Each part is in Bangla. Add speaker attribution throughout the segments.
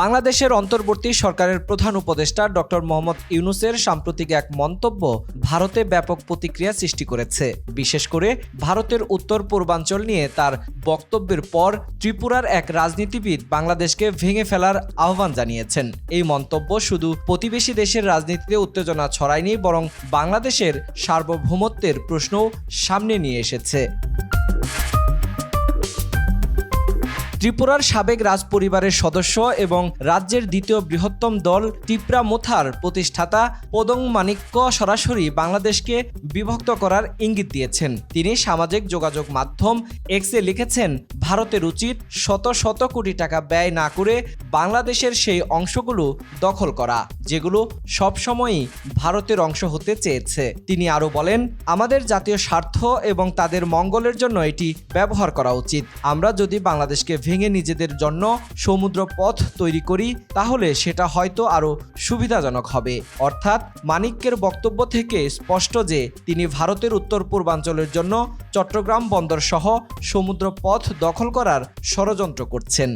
Speaker 1: বাংলাদেশের অন্তর্বর্তী সরকারের প্রধান উপদেষ্টা ডক্টর মোহাম্মদ ইউনুসের সাম্প্রতিক এক মন্তব্য ভারতে ব্যাপক প্রতিক্রিয়া সৃষ্টি করেছে। বিশেষ করে ভারতের উত্তর পূর্বাঞ্চল নিয়ে তার বক্তব্যের পর ত্রিপুরার এক রাজনীতিবিদ বাংলাদেশকে ভেঙে ফেলার আহ্বান জানিয়েছেন। এই মন্তব্য শুধু প্রতিবেশী দেশের রাজনীতিতে উত্তেজনা ছড়ায়নি, বরং বাংলাদেশের সার্বভৌমত্বের প্রশ্নও সামনে নিয়ে এসেছে। ত্রিপুরার সাবেক রাজ পরিবারের সদস্য এবং রাজ্যের দ্বিতীয় বৃহত্তম দল টিপ্রা মোথার প্রতিষ্ঠাতা পদং মানিক্য সরাসরি বাংলাদেশকে বিভক্ত করার ইঙ্গিত দিয়েছেন। তিনি সামাজিক যোগাযোগ মাধ্যম এক্সে লিখেছেন, ভারতের উচিত শত শত কোটি টাকা ব্যয় না করে বাংলাদেশের সেই অংশগুলো দখল করা, যেগুলো সবসময়ই ভারতের অংশ হতে চেয়েছে। তিনি আরও বলেন, আমাদের জাতীয় স্বার্থ এবং তাদের মঙ্গলের জন্য এটি ব্যবহার করা উচিত। আমরা যদি বাংলাদেশকে ভেঙে নিজেদের জন্য সমুদ্র পথ তৈরি করি, তাহলে সেটা হয়তো আরও সুবিধাজনক হবে। অর্থাৎ মানিক্যের বক্তব্য থেকে স্পষ্ট যে, তিনি ভারতের উত্তর পূর্বাঞ্চলের জন্য চট্টগ্রাম বন্দর সহ সমুদ্র পথ দখল করার ষড়যন্ত্র করছেন।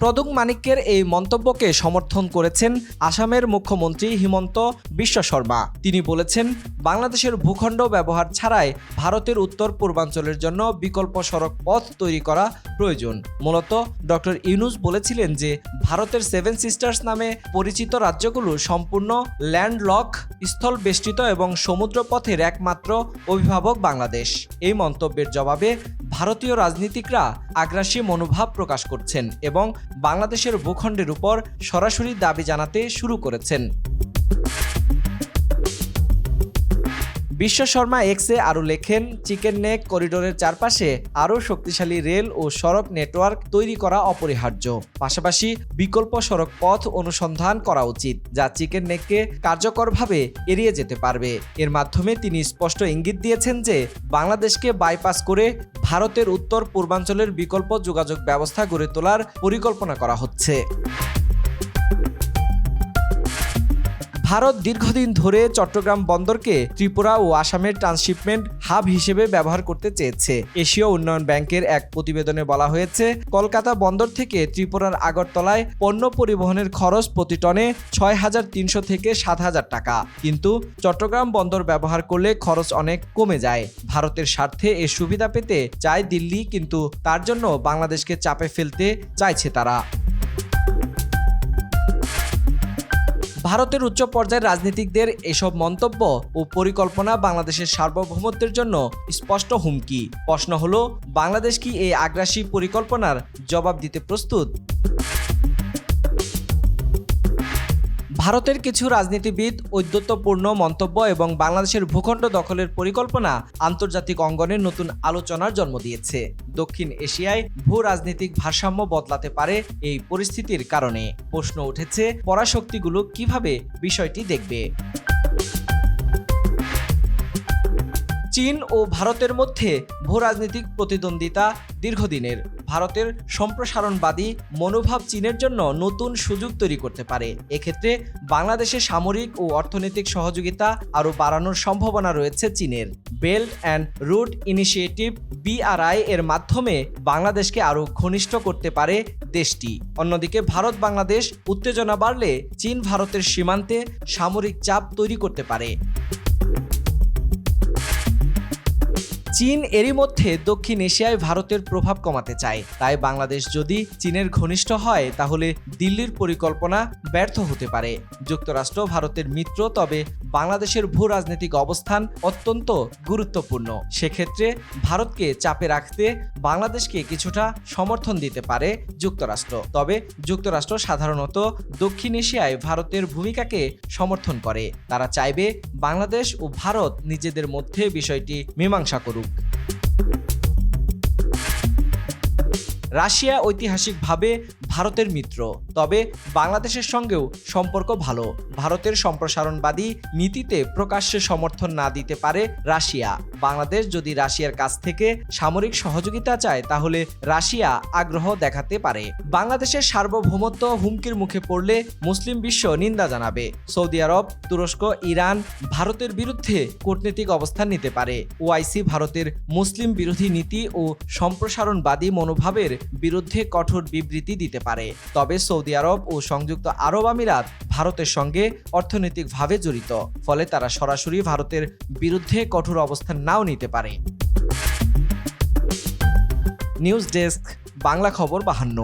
Speaker 1: প্রদুং মানিক্যের এই মন্তব্যকে সমর্থন করেছেন আসামের মুখ্যমন্ত্রী হিমন্ত বিশ্ব শর্মা। তিনি বলেছেন, বাংলাদেশের ভূখণ্ড ব্যবহার ছাড়াই ভারতের উত্তর পূর্বাঞ্চলের জন্য বিকল্প সড়ক পথ তৈরি করা প্রয়োজন। মূলত ডক্টর ইউনুস বলেছিলেন যে, ভারতের সেভেন সিস্টার্স নামে পরিচিত রাজ্যগুলো সম্পূর্ণ ল্যান্ডলক স্থল বেষ্টিত এবং সমুদ্র পথের একমাত্র অভিভাবক বাংলাদেশ। এই মন্তব্যের জবাবে ভারতীয় রাজনীতিকরা আগ্রাসী মনোভাব প্রকাশ করছেন এবং বাংলাদেশের ভূখণ্ডের উপর সরাসরি দাবি জানাতে শুরু করেছেন। বিশ্ব শর্মা এক্সে আরও লেখেন, চিকেন নেক করিডোরের চারপাশে আরও শক্তিশালী রেল ও সড়ক নেটওয়ার্ক তৈরি করা অপরিহার্য। পাশাপাশি বিকল্প সড়ক পথ অনুসন্ধান করা উচিত, যা চিকেন নেককে কার্যকরভাবে এড়িয়ে যেতে পারবে। এর মাধ্যমে তিনি স্পষ্ট ইঙ্গিত দিয়েছেন যে, বাংলাদেশকে বাইপাস করে ভারতের উত্তর পূর্বাঞ্চলের বিকল্প যোগাযোগ ব্যবস্থা গড়ে তোলার পরিকল্পনা করা হচ্ছে। ভারত দীর্ঘদিন ধরে চট্টগ্রাম বন্দরকে ত্রিপুরা ও আসামের ট্রান্সশিপমেন্ট হাব হিসেবে ব্যবহার করতে চেয়েছে। এশীয় উন্নয়ন ব্যাংকের এক প্রতিবেদনে বলা হয়েছে, কলকাতা বন্দর থেকে ত্রিপুরার আগরতলায় পণ্য পরিবহনের খরচ প্রতি টনে ছয় হাজার তিনশো থেকে সাত হাজার টাকা। কিন্তু চট্টগ্রাম বন্দর ব্যবহার করলে খরচ অনেক কমে যায়। ভারতের স্বার্থে এ সুবিধা পেতে চায় দিল্লি, কিন্তু তার জন্য বাংলাদেশকে চাপে ফেলতে চাইছে তারা। ভারতের উচ্চ পর্যায়ের রাজনীতিকদের এসব মন্তব্য ও পরিকল্পনা বাংলাদেশের সার্বভৌমত্বের জন্য স্পষ্ট হুমকি। প্রশ্ন হলো, বাংলাদেশ কি এই আগ্রাসী পরিকল্পনার জবাব দিতে প্রস্তুত? ভারতের কিছু রাজনীতিবিদ ঔদ্যত্যপূর্ণ মন্তব্য এবং বাংলাদেশের ভূখণ্ড দখলের পরিকল্পনা আন্তর্জাতিক অঙ্গনে নতুন আলোচনার জন্ম দিয়েছে। দক্ষিণ এশিয়ায় ভূ রাজনৈতিক ভারসাম্য বদলাতে পারে এই পরিস্থিতির কারণে। প্রশ্ন উঠেছে, পরাশক্তিগুলো কীভাবে বিষয়টি দেখবে? চীন ও ভারতের মধ্যে ভূরাজনৈতিক প্রতিদ্বন্দ্বিতা দীর্ঘদিনের। ভারতের সম্প্রসারণবাদী মনোভাব চীনের জন্য নতুন সুযোগ তৈরি করতে পারে। এক্ষেত্রে বাংলাদেশের সামরিক ও অর্থনৈতিক সহযোগিতা আরও বাড়ানোর সম্ভাবনা রয়েছে চীনের। Belt and road initiative BRI এর মাধ্যমে বাংলাদেশকে আরও ঘনিষ্ঠ করতে পারে দেশটি। অন্যদিকে ভারত বাংলাদেশ উত্তেজনা বাড়লে চীন ভারতের সীমান্তে সামরিক চাপ তৈরি করতে পারে। চীন এরই মধ্যে দক্ষিণ এশিয়ায় ভারতের প্রভাব কমাতে চায়। তাই বাংলাদেশ যদি চীনের ঘনিষ্ঠ হয়, তাহলে দিল্লির পরিকল্পনা ব্যর্থ হতে পারে। যুক্তরাষ্ট্র ভারতের মিত্র, তবে বাংলাদেশের ভূ রাজনৈতিক অবস্থান অত্যন্ত গুরুত্বপূর্ণ। সেক্ষেত্রে ভারতকে চাপে রাখতে বাংলাদেশকে কিছুটা সমর্থন দিতে পারে যুক্তরাষ্ট্র। তবে যুক্তরাষ্ট্র সাধারণত দক্ষিণ এশিয়ায় ভারতের ভূমিকাকে সমর্থন করে। তারা চাইবে বাংলাদেশ ও ভারত নিজেদের মধ্যে বিষয়টি মীমাংসা করুক। রাশিয়া ঐতিহাসিকভাবে ভারতের মিত্র। তবে বাংলাদেশের সঙ্গেও সম্পর্ক ভালো। ভারতের সম্প্রসারণবাদী নীতিতে প্রকাশ্যে সমর্থন না দিতে পারে রাশিয়া। বাংলাদেশ যদি রাশিয়ার কাছ থেকে সামরিক সহযোগিতা চায়, তাহলে রাশিয়া আগ্রহ দেখাতে পারে। বাংলাদেশের সার্বভৌমত্ব হুমকির মুখে পড়লে মুসলিম বিশ্ব নিন্দা জানাবে। সৌদি আরব, তুরস্ক, ইরান ভারতের বিরুদ্ধে কূটনৈতিক অবস্থান নিতে পারে। ওআইসি ভারতের মুসলিম বিরোধী নীতি ও সম্প্রসারণবাদী মনোভাবের বিরুদ্ধে কঠোর বিবৃতি দিতে পারে। তবে সৌদি আরব ও সংযুক্ত আরব আমিরাত ভারতের সঙ্গে অর্থনৈতিকভাবে জড়িত। ফলে তারা সরাসরি ভারতের বিরুদ্ধে কঠোর অবস্থান নাও নিতে পারে। নিউজ ডেস্ক, বাংলা খবর বাহান্ন।